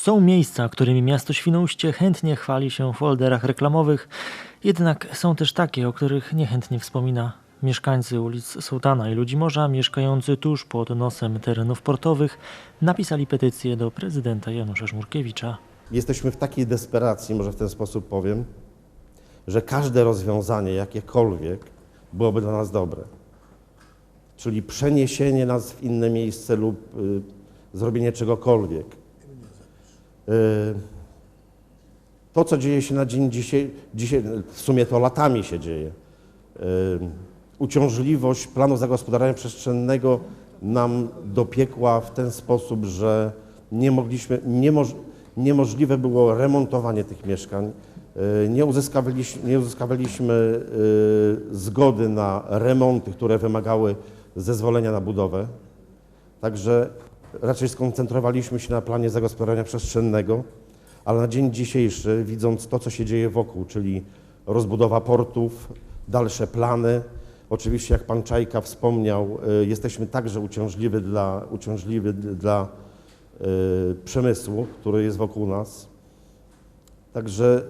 Są miejsca, którymi miasto Świnoujście chętnie chwali się w folderach reklamowych, jednak są też takie, o których niechętnie wspomina. Mieszkańcy ulic Sułtana i Ludzimorza, mieszkający tuż pod nosem terenów portowych, napisali petycję do prezydenta Janusza Żmurkiewicza. Jesteśmy w takiej desperacji, może w ten sposób powiem, że każde rozwiązanie, jakiekolwiek, byłoby dla nas dobre. Czyli przeniesienie nas w inne miejsce lub y, zrobienie czegokolwiek. Y, to, co dzieje się na dzień dzisiaj, dzisiaj, w sumie to latami się dzieje. Y, uciążliwość planu zagospodarowania przestrzennego nam dopiekła w ten sposób, że nie mogliśmy, niemoż, niemożliwe było remontowanie tych mieszkań. Y, Nie uzyskawaliśmy, nie zgody na remonty, które wymagały zezwolenia na budowę. Także raczej skoncentrowaliśmy się na planie zagospodarowania przestrzennego, ale na dzień dzisiejszy, widząc to, co się dzieje wokół, czyli rozbudowa portów, dalsze plany, oczywiście jak pan Czajka wspomniał, y, jesteśmy także uciążliwi dla, uciążliwi dla y, przemysłu, który jest wokół nas. Także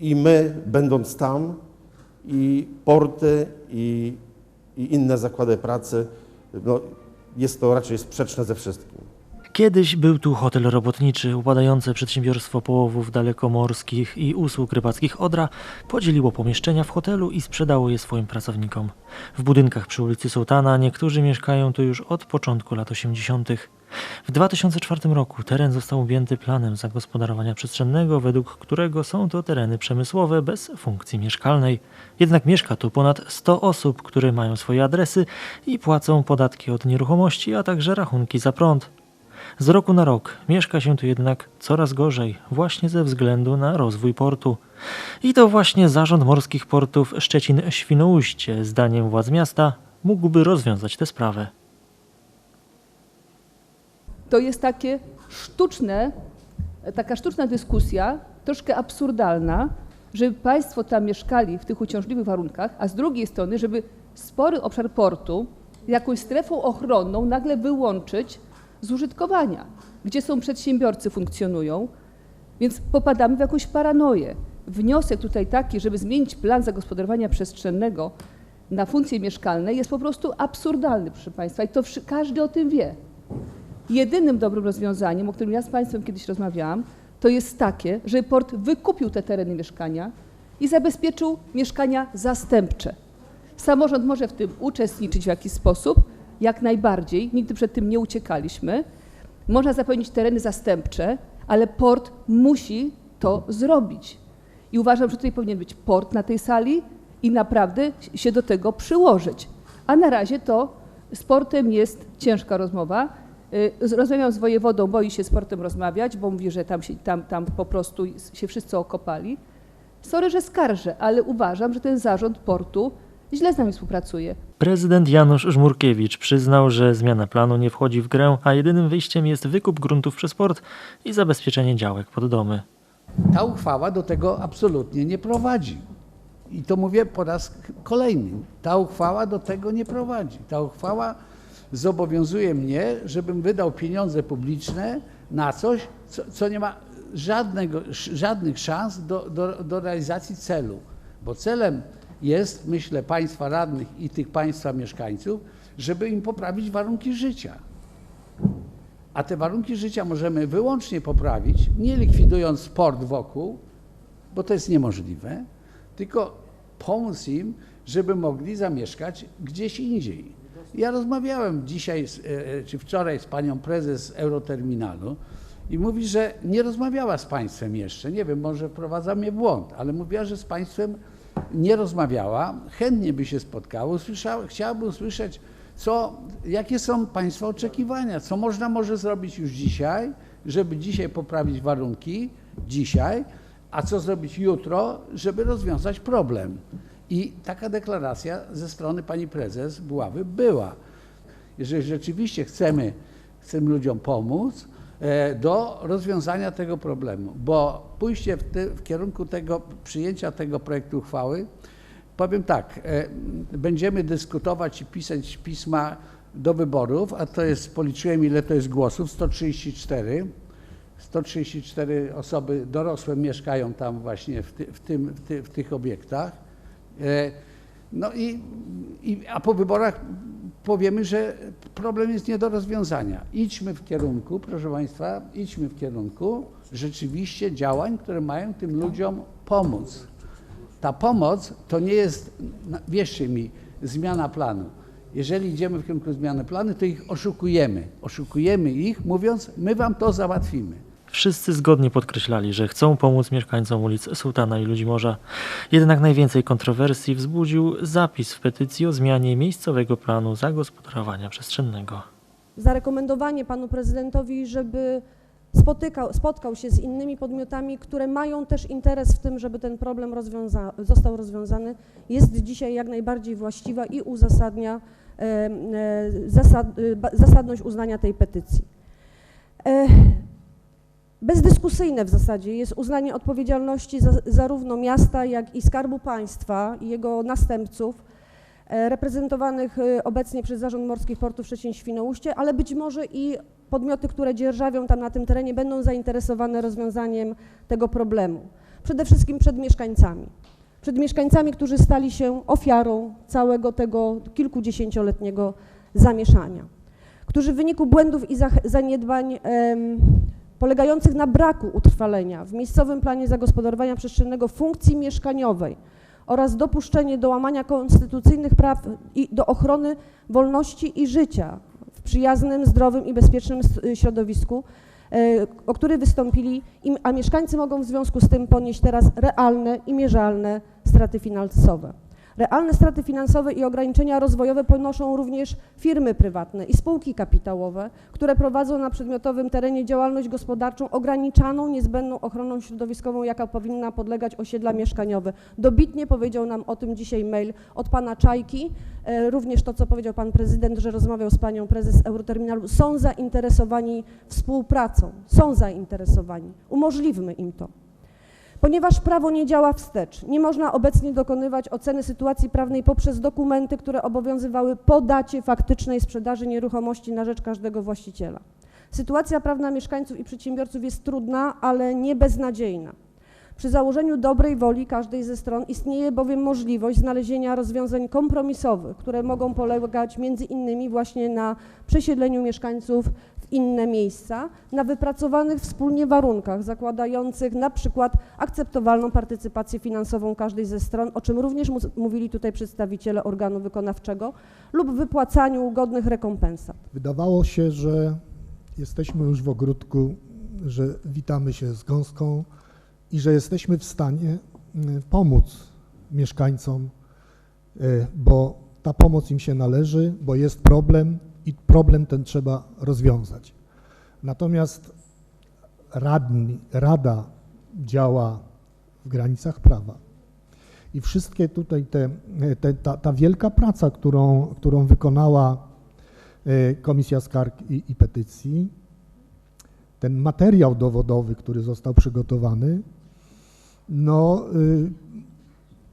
i my, będąc tam, i porty, i, i inne zakłady pracy, no, jest to raczej sprzeczne ze wszystkim. Kiedyś był tu hotel robotniczy, upadające przedsiębiorstwo połowów dalekomorskich i usług rybackich Odra podzieliło pomieszczenia w hotelu i sprzedało je swoim pracownikom. W budynkach przy ulicy Sułtana niektórzy mieszkają tu już od początku lat 80. W 2004 roku teren został objęty planem zagospodarowania przestrzennego, według którego są to tereny przemysłowe bez funkcji mieszkalnej. Jednak mieszka tu ponad 100 osób, które mają swoje adresy i płacą podatki od nieruchomości, a także rachunki za prąd. Z roku na rok mieszka się tu jednak coraz gorzej, właśnie ze względu na rozwój portu. I to właśnie Zarząd Morskich Portów Szczecin-Świnoujście, zdaniem władz miasta, mógłby rozwiązać tę sprawę. To jest takie sztuczne, taka sztuczna dyskusja, troszkę absurdalna, żeby Państwo tam mieszkali w tych uciążliwych warunkach, a z drugiej strony, żeby spory obszar portu jakąś strefą ochronną nagle wyłączyć z użytkowania, gdzie są przedsiębiorcy, funkcjonują, więc popadamy w jakąś paranoję. Wniosek tutaj taki, żeby zmienić plan zagospodarowania przestrzennego na funkcje mieszkalne jest po prostu absurdalny, proszę Państwa, i to każdy o tym wie. Jedynym dobrym rozwiązaniem, o którym ja z Państwem kiedyś rozmawiałam, to jest takie, żeby port wykupił te tereny mieszkania i zabezpieczył mieszkania zastępcze. Samorząd może w tym uczestniczyć w jakiś sposób, jak najbardziej, nigdy przed tym nie uciekaliśmy. Można zapewnić tereny zastępcze, ale port musi to zrobić. I uważam, że tutaj powinien być port na tej sali i naprawdę się do tego przyłożyć. A na razie to z portem jest ciężka rozmowa. Y, z- Rozmawiam z wojewodą, boi się z portem rozmawiać, bo mówi, że tam, się, tam, tam po prostu się wszyscy okopali. Sorry, że skarżę, ale uważam, że ten zarząd portu źle z nami współpracuje. Prezydent Janusz Żmurkiewicz przyznał, że zmiana planu nie wchodzi w grę, a jedynym wyjściem jest wykup gruntów przez port i zabezpieczenie działek pod domy. Ta uchwała do tego absolutnie nie prowadzi. I to mówię po raz kolejny. Ta uchwała do tego nie prowadzi. Ta uchwała zobowiązuje mnie, żebym wydał pieniądze publiczne na coś, co, co nie ma żadnego, żadnych szans do, do, do realizacji celu. Bo celem jest, myślę, państwa radnych i tych państwa mieszkańców, żeby im poprawić warunki życia. A te warunki życia możemy wyłącznie poprawić, nie likwidując sport wokół, bo to jest niemożliwe, tylko pomóc im, żeby mogli zamieszkać gdzieś indziej. Ja rozmawiałem dzisiaj z, e, czy wczoraj z panią prezes Euroterminalu i mówi, że nie rozmawiała z państwem jeszcze. Nie wiem, może wprowadza mnie w błąd, ale mówiła, że z państwem nie rozmawiała, chętnie by się spotkało, usłyszała, usłyszeć, co, jakie są Państwa oczekiwania, co można może zrobić już dzisiaj, żeby dzisiaj poprawić warunki, dzisiaj, a co zrobić jutro, żeby rozwiązać problem. I taka deklaracja ze strony pani prezes Buławy była. Jeżeli rzeczywiście chcemy, chcemy ludziom pomóc, e, do rozwiązania tego problemu, bo pójście w, ty, w kierunku tego przyjęcia tego projektu uchwały, powiem tak, e, będziemy dyskutować i pisać pisma do wyborów, a to jest, policzyłem ile to jest głosów, 134. 134 osoby dorosłe mieszkają tam właśnie w, ty, w, tym, w, ty, w tych obiektach. E, No i, i, a po wyborach powiemy, że problem jest nie do rozwiązania. Idźmy w kierunku, proszę Państwa, idźmy w kierunku rzeczywiście działań, które mają tym ludziom pomóc. Ta pomoc to nie jest, wierzcie mi, zmiana planu. Jeżeli idziemy w kierunku zmiany planu, to ich oszukujemy. Oszukujemy ich, mówiąc, my wam to załatwimy. Wszyscy zgodnie podkreślali, że chcą pomóc mieszkańcom ulic Sułtana i Ludzimorza. Jednak najwięcej kontrowersji wzbudził zapis w petycji o zmianie miejscowego planu zagospodarowania przestrzennego. zarekomendowanie panu prezydentowi, żeby spotykał, spotkał się z innymi podmiotami, które mają też interes w tym, żeby ten problem rozwiąza, został rozwiązany, jest dzisiaj jak najbardziej właściwa i uzasadnia e, e, zasad, e, zasadność uznania tej petycji. E, Bezdyskusyjne w zasadzie jest uznanie odpowiedzialności za, zarówno miasta, jak i Skarbu Państwa i jego następców, e, reprezentowanych e, obecnie przez Zarząd Morskich Portów Szczecin-Świnoujście, ale być może i podmioty, które dzierżawią tam na tym terenie, będą zainteresowane rozwiązaniem tego problemu. Przede wszystkim przed mieszkańcami. Przed mieszkańcami, którzy stali się ofiarą całego tego kilkudziesięcioletniego zamieszania, którzy w wyniku błędów i zaniedbań polegających na braku utrwalenia w miejscowym planie zagospodarowania przestrzennego funkcji mieszkaniowej oraz dopuszczenie do łamania konstytucyjnych praw i do ochrony wolności i życia w przyjaznym, zdrowym i bezpiecznym s- środowisku, e, o który wystąpili, a mieszkańcy mogą w związku z tym ponieść teraz realne i mierzalne straty finansowe. Realne straty finansowe i ograniczenia rozwojowe ponoszą również firmy prywatne i spółki kapitałowe, które prowadzą na przedmiotowym terenie działalność gospodarczą ograniczaną niezbędną ochroną środowiskową, jaka powinna podlegać osiedla mieszkaniowe. Dobitnie powiedział nam o tym dzisiaj mail od pana Czajki, e, również to, co powiedział pan prezydent, że rozmawiał z panią prezes Euroterminalu, są zainteresowani współpracą, są zainteresowani. Umożliwmy im to. Ponieważ prawo nie działa wstecz, nie można obecnie dokonywać oceny sytuacji prawnej poprzez dokumenty, które obowiązywały po dacie faktycznej sprzedaży nieruchomości na rzecz każdego właściciela. Sytuacja prawna mieszkańców i przedsiębiorców jest trudna, ale nie beznadziejna. Przy założeniu dobrej woli każdej ze stron istnieje bowiem możliwość znalezienia rozwiązań kompromisowych, które mogą polegać między innymi właśnie na przesiedleniu mieszkańców inne miejsca, na wypracowanych wspólnie warunkach zakładających na przykład akceptowalną partycypację finansową każdej ze stron, o czym również mówili tutaj przedstawiciele organu wykonawczego, lub wypłacaniu godnych rekompensat. Wydawało się, że jesteśmy już w ogródku, że witamy się z gąską i że jesteśmy w stanie mm, pomóc mieszkańcom, e, bo ta pomoc im się należy, bo jest problem i problem ten trzeba rozwiązać. Natomiast radni, rada działa w granicach prawa. I wszystkie tutaj te, te, ta, ta wielka praca, którą, którą wykonała e, Komisja Skarg i, i Petycji, ten materiał dowodowy, który został przygotowany, no, y,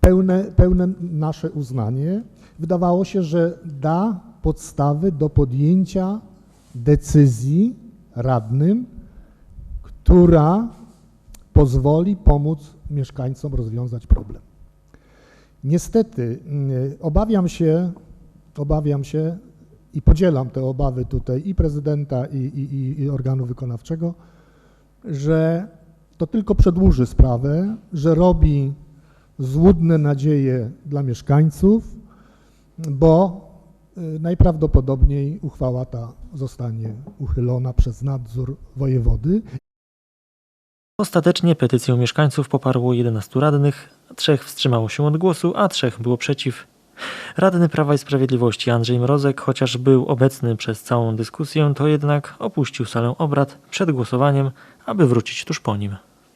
pełne, pełne nasze uznanie. Wydawało się, że da podstawy do podjęcia decyzji radnym, która pozwoli pomóc mieszkańcom rozwiązać problem. Niestety, y, obawiam się, obawiam się i podzielam te obawy tutaj i prezydenta, i, i, i- organu wykonawczego, że to tylko przedłuży sprawę, że robi złudne nadzieje dla mieszkańców, bo najprawdopodobniej uchwała ta zostanie uchylona przez nadzór wojewody Ostatecznie petycję mieszkańców poparło 11 radnych, trzech wstrzymało się od głosu, a trzech było przeciw. Radny Prawa i Sprawiedliwości Andrzej Mrozek, chociaż był obecny przez całą dyskusję, to jednak opuścił salę obrad przed głosowaniem, aby wrócić tuż po nim.